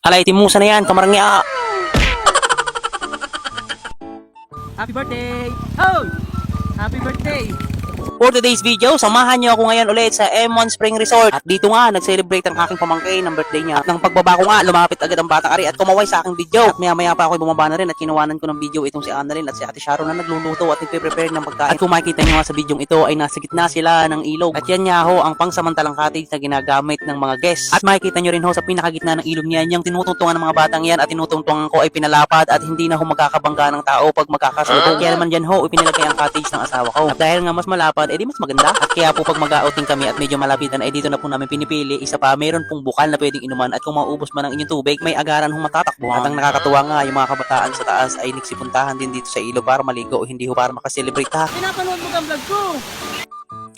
Alay, timusa na yan, kamarangya. Happy birthday! Oh! Happy birthday! For today's video, samahan niyo ako ngayon ulit sa M1 Spring Resort. At dito nga, nag-celebrate ang aking pamangkin ng birthday niya. At nang pagbaba ko nga, lumapit agad ang batang ari at kumaway sa aking video. At maya maya pa ako bumaba na rin at kinuwanan ko ng video itong si Annalyn at si Ate Sharon na nagluluto at nagpe-prepare ng pagkain. At kung makikita niyo nga sa video ito ay nasa gitna sila ng ilog. At yan nga ho ang pangsamantalang cottage na ginagamit ng mga guests. At makikita niyo rin ho sa pinakagitna ng ilog niyan yung tinutuntungan ng mga batang yan at tinutuntungan ko ay pinalapad at hindi na ho magkakabangga ng tao pag magkakasalubong. Kaya naman dyan ho, ipinilagay ang cottage ng asawa ko. At dahil nga mas malapad, edi mas maganda. At kaya po pag mag-outing kami at medyo malapitan, ay dito na po namin pinipili. Isa pa, mayroon pong bukal na pwedeng inuman at kung maubos man ang inyong tubig, may agaran hong matatakbo. At ang nakakatuwa nga, yung mga kabataan sa taas ay nagsipuntahan din dito sa ilog para maligo o hindi ho para makaselebrate ha. Pinapanood mo ka vlog ko!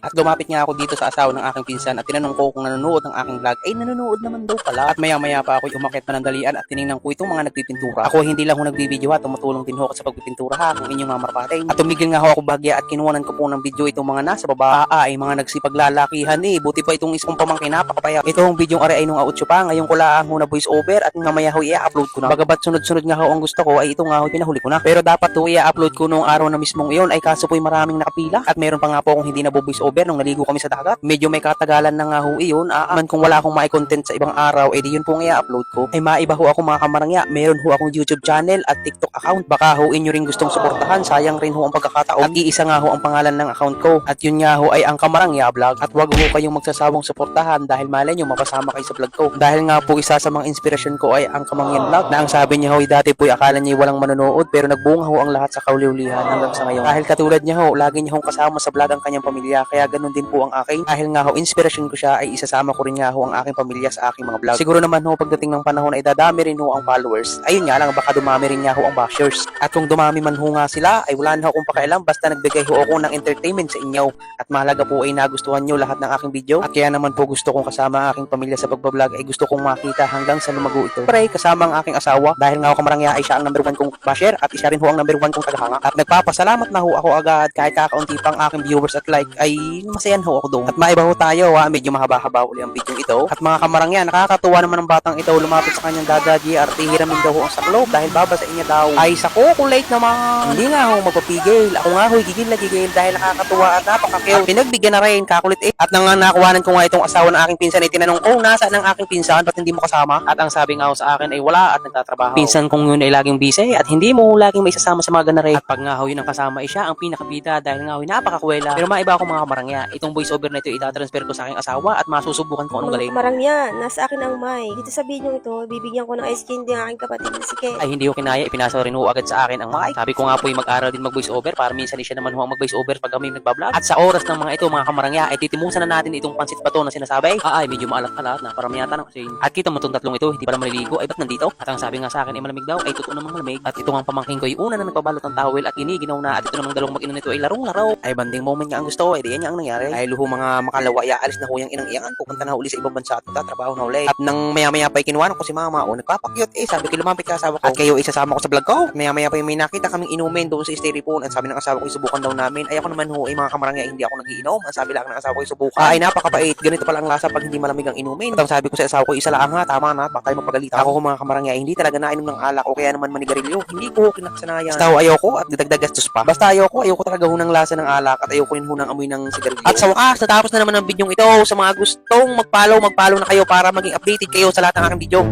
At lumapit nga ako dito sa asawa ng aking pinsan at tinanong ko kung nanonood ng aking vlog. Ay, nanonood naman daw pala. At maya maya pa ako umakit panandalian at tiningnan ko itong mga nagpipintura. Ako hindi lang ho nagbibideo ha, tumutulong din ho ako sa pagpipintura ha, kung inyong mamarpating. At tumigil nga ho ako bagya at kinuwanan ko po ng video itong mga nasa baba. Ah, ay mga nagsipaglalakihan eh. Buti pa itong isang pamangkin napakapaya. Itong video are ay nung autyo pa. Ngayon ko lang ho voice over at mamaya ho i-upload ko na. Bagabat sunod-sunod nga ho ang gusto ko ay ito nga ho pinahuli ko na. Pero dapat ho i-upload ko nung araw na mismong iyon ay kaso po'y maraming nakapila. At meron pa nga po akong hindi na voice over nung naligo kami sa dagat. Medyo may katagalan na nga ho iyon. Ah, man kung wala akong mai-content sa ibang araw, edi yun pong i-upload ko. Ay maiba ho ako mga kamarangya. Meron ho akong YouTube channel at TikTok account. Baka ho inyo rin gustong suportahan. Sayang rin ho ang pagkakataon. At iisa nga ho ang pangalan ng account ko. At yun nga ho ay ang Kamarangya Vlog. At wag ho kayong magsasawang suportahan dahil malay nyo mapasama kayo sa vlog ko. Dahil nga po isa sa mga inspirasyon ko ay ang Kamangyan Vlog na ang sabi niya ho ay dati po akala niya walang manonood pero nagbunga ho ang lahat sa kauliulihan hanggang sa ngayon. Dahil katulad niya ho, lagi niya kasama sa vlog ang kanyang pamilya kaya ganun din po ang akin. Dahil nga ho, inspirasyon ko siya ay isasama ko rin nga ho ang aking pamilya sa aking mga vlog. Siguro naman ho pagdating ng panahon ay dadami rin ho ang followers. Ayun nga lang baka dumami rin nga ho ang bashers. At kung dumami man ho nga sila ay wala na ho akong pakialam basta nagbigay ho ako ng entertainment sa inyo. At mahalaga po ay nagustuhan nyo lahat ng aking video. At kaya naman po gusto kong kasama ang aking pamilya sa pagbablog ay gusto kong makita hanggang sa lumago ito. Pre, kasama ang aking asawa dahil nga ho kamarangya ay siya ang number one kong basher at isa rin ho ang number one kong tagahanga. At nagpapasalamat na ho ako agad kahit kakaunti pang aking viewers at like ay masayan ho ako doon. At maiba ho tayo ha, medyo mahaba-haba uli ang video ito. At mga kamarangya, nakakatuwa naman ang batang ito lumapit sa kanyang dada GRT hiramin daw ho ang saklob dahil babasa niya daw. Ay sako, kung late naman. Hindi nga ho magpapigil. Ako nga ho gigil na gigil dahil nakakatuwa at napaka-cute. Pinagbigyan na rin, kakulit eh. At nang nakuhanan ko nga itong asawa ng aking pinsan ay tinanong ko, nasaan ang aking pinsan? Ba't hindi mo kasama? At ang sabi nga ho sa akin ay wala at nagtatrabaho. Pinsan kong yun ay laging busy at hindi mo laging may sa mga ganare. At pag nga ho yun ang kasama ay siya ang pinakabida dahil nga ho napakakwela. Pero maiba ako mga kamarangya. Itong voice over na ito itatransfer ko sa aking asawa at masusubukan ko anong galing. Marangya, nasa akin ang may. Dito sa video ito, bibigyan ko ng ice candy ang aking kapatid na si Ken. ay hindi ko kinaya, ipinasa rin ho agad sa akin ang mic. Sabi ko nga po ay mag-aral din mag-voice over para minsan siya naman ho ang mag-voice over pag kami nagbablog. At sa oras ng mga ito mga kamarangya ay titimusan na natin itong pansit bato na sinasabi. Ah, ay medyo maalat-alat na parang yata ng kasi. At kita mo itong tatlong ito, hindi pala maliligo, ay ba't nandito? At ang sabi nga sa akin ay malamig daw, ay totoo namang malamig. At ito ang pamangking ko ay una na nagpabalot ng towel at giniginaw na at ito namang dalawang mag-ina nito ay larong-laro. Ay banding moment nga ang gusto ay di yan nga ang nangyari. Ay luho mga makalawa, iaalis na ho yung inang iyangan, pupunta na uli sa ibang bansa at tatrabaho na uli. At nang maya-maya pa ay kinuwanan ko si mama, o nagpapakyut eh, sabi ko lumapit ka asawa ko. At kayo isasama ko sa vlog ko. Maya-maya pa ay may nakita kaming inumin doon sa styrofoam at sabi ng asawa ko isubukan daw namin. Ay ako naman ho, ay mga kamarangya, hindi ako nagiinom. Ang sabi lang ng asawa ko isubukan. Ay napakapait, ganito pala ang lasa pag hindi malamig ang inumin. At ang sabi ko sa asawa ko, isa lang ha, tama na, baka tayo mapagalitan. Ako ho mga kamarangya, hindi talaga nainom ng alak o kaya naman manigarilyo. Hindi ko ho kinakasanayan. Basta ho ayoko at dagdag gastos pa. Basta ayoko, ayoko talaga ho ng lasa ng alak at ayoko rin ho ng amoy ng. At sa wakas, natapos na naman ang bidyong ito. Sa mga gustong mag-follow, mag-follow na kayo para maging updated kayo sa lahat ng aking video.